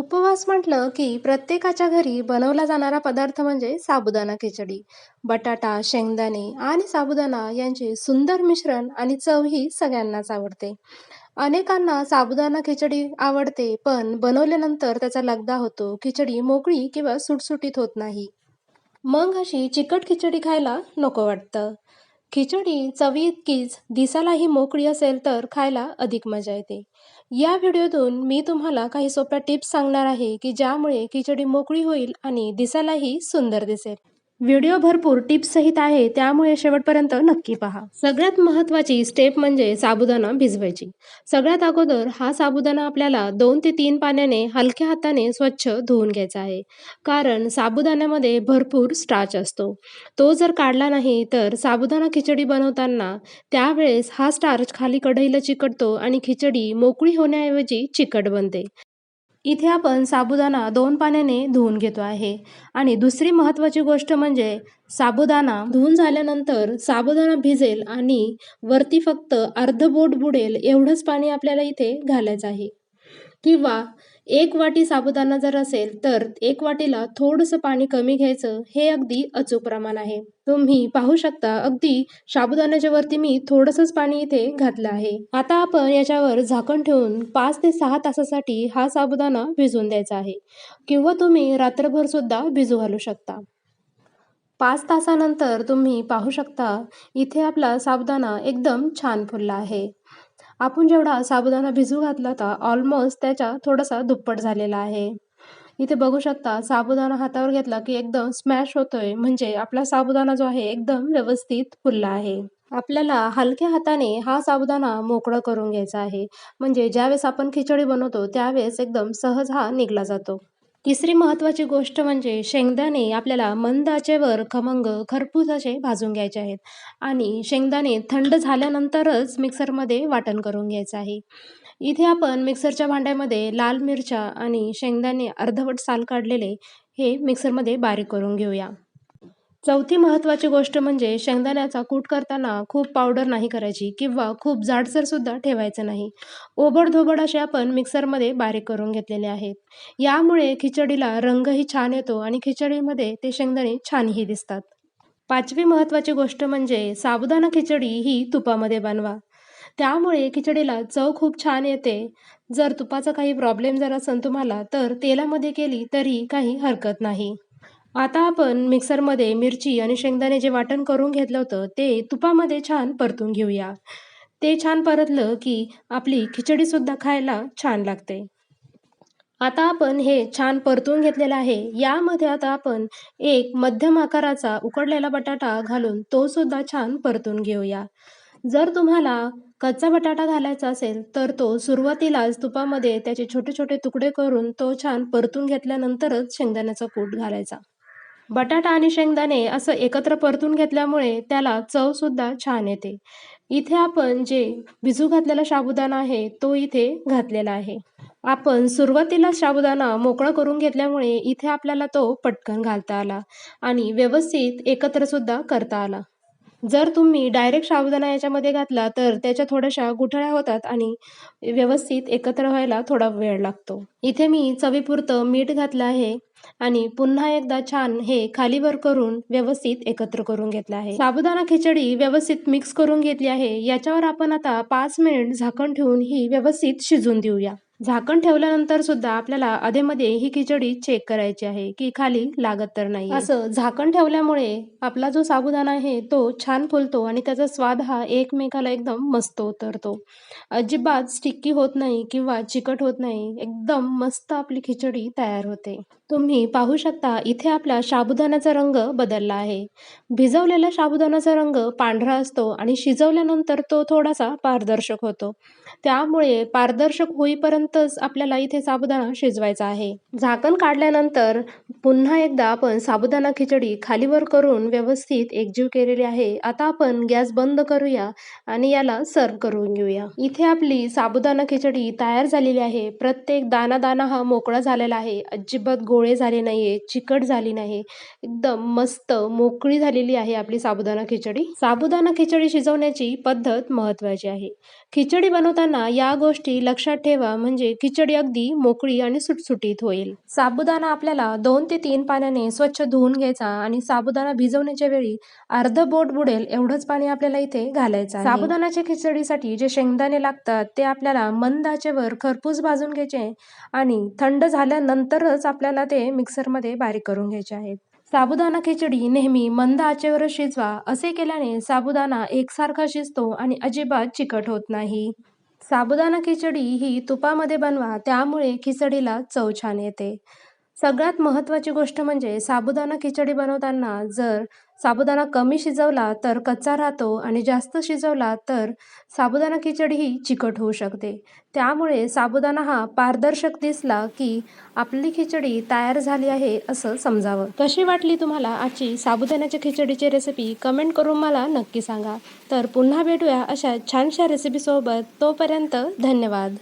उपवास म्हटलं की प्रत्येकाच्या घरी बनवला जाणारा पदार्थ म्हणजे साबुदाणा खिचडी. बटाटा, शेंगदाणे आणि साबुदाणा यांचे सुंदर मिश्रण आणि चव ही सगळ्यांनाच आवडते. अनेकांना साबुदाणा खिचडी आवडते, पण बनवल्यानंतर त्याचा लगदा होतो. खिचडी मोकळी किंवा सुटसुटीत होत नाही. मग अशी चिकट खिचडी खायला नको वाटतं. खिचडी चवीइतकीच दिसायलाही मोकळी असेल तर खायला अधिक मजा येते. या व्हिडिओतून मी तुम्हाला काही सोप्या टिप्स सांगणार आहे की ज्यामुळे खिचडी मोकळी होईल आणि दिसायलाही सुंदर दिसेल. व्हिडिओ भरपूर टिप्ससहित आहे त्यामुळे शेवटपर्यंत नक्की पहा. सगळ्यात महत्त्वाची स्टेप म्हणजे साबुदाणा भिजवायची. सगळ्यात अगोदर हा साबुदाणा आपल्याला दोन ते तीन पाण्याने हलक्या हाताने स्वच्छ धुवून घ्यायचा आहे. कारण साबुदाण्यामध्ये भरपूर स्टार्च असतो. तो जर काढला नाही तर साबुदाणा खिचडी बनवताना त्यावेळेस हा स्टार्च खाली कढईला चिकटतो आणि खिचडी मोकळी होण्याऐवजी चिकट बनते. इथे आपण साबुदाणा दोन पाण्याने धुवून घेतो आहे आणि दुसरी महत्त्वाची गोष्ट म्हणजे साबुदाणा धुवून झाल्यानंतर साबुदाणा भिजेल आणि वरती फक्त अर्ध बोट बुडेल एवढंच पाणी आपल्याला इथे घालायचं आहे. किंवा एक वाटी साबुदाणा जर असेल तर एक वाटीला थोडंसं पाणी कमी घ्यायचं हे अगदी अचूक प्रमाण आहे. तुम्ही पाहू शकता अगदी साबुदाण्याच्या वरती मी थोडंसंच पाणी इथे घातलं आहे. आता आपण याच्यावर झाकण ठेवून पाच ते सहा तासासाठी हा साबुदाणा भिजवून द्यायचा आहे किंवा तुम्ही रात्रभर सुद्धा भिजू घालू शकता. पाच तासानंतर तुम्ही पाहू शकता इथे आपला साबुदाणा एकदम छान फुलला आहे. आपण जेवढा साबुदाणा भिजू घातला होता ऑलमोस्ट त्याच्या थोडासा दुप्पट झालेला आहे. इथे बघू शकता साबुदाणा हातावर घेतला की एकदम स्मॅश होतोय म्हणजे आपला साबुदाणा जो आहे एकदम व्यवस्थित फुलला आहे. आपल्याला हलक्या हाताने हा साबुदाणा मोकळा करून घ्यायचा आहे. म्हणजे ज्यावेळेस आपण खिचडी बनवतो त्यावेळेस एकदम सहज हा निघला जातो. तिसरी महत्त्वाची गोष्ट म्हणजे शेंगदाणे आपल्याला मंद आचेवर खमंग खरपूस असे भाजून घ्यायचे आहेत आणि शेंगदाणे थंड झाल्यानंतरच मिक्सरमध्ये वाटण करून घ्यायचं आहे. इथे आपण मिक्सरच्या भांड्यामध्ये लाल मिरच्या आणि शेंगदाणे अर्धवट साल काढलेले हे मिक्सरमध्ये बारीक करून घेऊया. चौथी महत्त्वाची गोष्ट म्हणजे शेंगदाण्याचा कूट करताना खूप पावडर नाही करायची किंवा खूप जाडसर सुद्धा ठेवायचं नाही. ओबडधोबड असे आपण मिक्सरमध्ये बारीक करून घेतलेले आहेत. यामुळे खिचडीला रंगही छान येतो आणि खिचडीमध्ये ते शेंगदाणे छानही दिसतात. पाचवी महत्त्वाची गोष्ट म्हणजे साबुदाणा खिचडी ही तुपामध्ये बनवा. त्यामुळे खिचडीला चव खूप छान येते. जर तुपाचा काही प्रॉब्लेम जर असेल तुम्हाला तर तेलामध्ये केली तरी काही हरकत नाही. आता आपण मिक्सरमध्ये मिरची आणि शेंगदाणे जे वाटण करून घेतलं होतं ते तुपामध्ये छान परतून घेऊया. ते छान परतलं की आपली खिचडीसुद्धा खायला छान लागते. आता आपण हे छान परतून घेतलेलं आहे. यामध्ये आता आपण एक मध्यम आकाराचा उकडलेला बटाटा घालून तो सुद्धा छान परतून घेऊया. जर तुम्हाला कच्चा बटाटा घालायचा असेल तर तो सुरुवातीलाच तुपामध्ये त्याचे छोटे छोटे तुकडे करून तो छान परतून घेतल्यानंतरच शेंगदाण्याचा कूट घालायचा. बटाटा आणि शेंगदाणे असं एकत्र परतून घेतल्यामुळे त्याला चवसुद्धा छान येते. इथे आपण जे भिजू घातलेला साबुदाणा आहे तो इथे घातलेला आहे. आपण सुरुवातीला साबुदाणा मोकळा करून घेतल्यामुळे इथे आपल्याला तो पटकन घालता आला आणि व्यवस्थित एकत्रसुद्धा करता आला. जर तुम्ही डायरेक्ट साबुदाणा याच्यामध्ये घातला तर त्याच्या थोड्याशा गुठळ्या होतात आणि व्यवस्थित एकत्र व्हायला थोडा वेळ लागतो. इथे मी चवीपुरतं मीठ घातलं आहे आणि पुन्हा एकदा छान हे खालीवर करून व्यवस्थित एकत्र करून घेतलं आहे. साबुदाणा खिचडी व्यवस्थित मिक्स करून घेतली आहे. याच्यावर आपण आता पाच मिनिट झाकण ठेवून ही व्यवस्थित शिजून देऊया. झाकण ठेवल्यानंतर सुद्धा आपल्याला अधेमध्ये ही खिचडी चेक करायची आहे की खाली लागत तर नाही. असं झाकण ठेवल्यामुळे आपला जो साबुदाणा आहे तो छान फुलतो आणि त्याचा स्वाद हा एकमेकाला एकदम मस्त उतरतो. अजिबात स्टिकी होत नाही किंवा चिकट होत नाही. एकदम मस्त आपली खिचडी तयार होते. तुम्ही पाहू शकता इथे आपल्या साबुदाण्याचा रंग बदलला आहे. भिजवलेल्या साबुदाण्याचा रंग पांढरा असतो आणि शिजवल्यानंतर तो थोडासा पारदर्शक होतो. त्यामुळे पारदर्शक होईपर्यंतच आपल्याला इथे साबुदाणा शिजवायचा आहे. झाकण काढल्यानंतर पुन्हा एकदा आपण साबुदाणा खिचडी खालीवर करून व्यवस्थित एकजीव केलेली आहे. आता आपण गॅस बंद करूया आणि याला सर्व्ह करून घेऊया. इथे आपली साबुदाणा खिचडी तयार झालेली आहे. प्रत्येक दाना दाना हा मोकळा झालेला आहे. अजिबात गोळे झाले नाहीये, चिकट झाली नाही. एकदम मस्त मोकळी झालेली आहे आपली साबुदाणा खिचडी. साबुदाणा खिचडी शिजवण्याची पद्धत महत्त्वाची आहे. खिचडी बनवताना बनवताना या गोष्टी लक्षात ठेवा म्हणजे खिचडी अगदी मोकळी आणि सुटसुटीत होईल. साबुदाणा आपल्याला दोन ते तीन पाण्याने स्वच्छ धुवून घ्यायचा आणि साबुदाणा भिजवण्याच्या वेळी अर्ध बोट बुडेल एवढंच पाणी आपल्याला इथे घालायचं साबुदाणाच्या साबुदाण्याच्या खिचडीसाठी जे शेंगदाणे लागतात ते आपल्याला मंद आचेवर खरपूस भाजून घ्यायचे आणि थंड झाल्यानंतरच आपल्याला ते मिक्सरमध्ये बारीक करून घ्यायचे आहेत. साबुदाणा खिचडी नेहमी मंद आचेवरच शिजवा असे केल्याने साबुदाणा एकसारखा शिजतो आणि अजिबात चिकट होत नाही. साबुदाणा खिचडी ही तुपामध्ये बनवा त्यामुळे खिचडीला चव छान येते. सगळ्यात महत्त्वाची गोष्ट म्हणजे साबुदाणा खिचडी बनवताना जर साबुदाणा कमी शिजवला तर कच्चा राहतो आणि जास्त शिजवला तर साबुदाणा खिचडी ही चिकट होऊ शकते. त्यामुळे साबुदाणा हा पारदर्शक दिसला की आपली खिचडी तयार झाली आहे असं समजावं. कशी वाटली तुम्हाला आजची साबुदाण्याच्या खिचडीची रेसिपी कमेंट करून मला नक्की सांगा. तर पुन्हा भेटूया अशा छानशा रेसिपीसोबत तोपर्यंत धन्यवाद.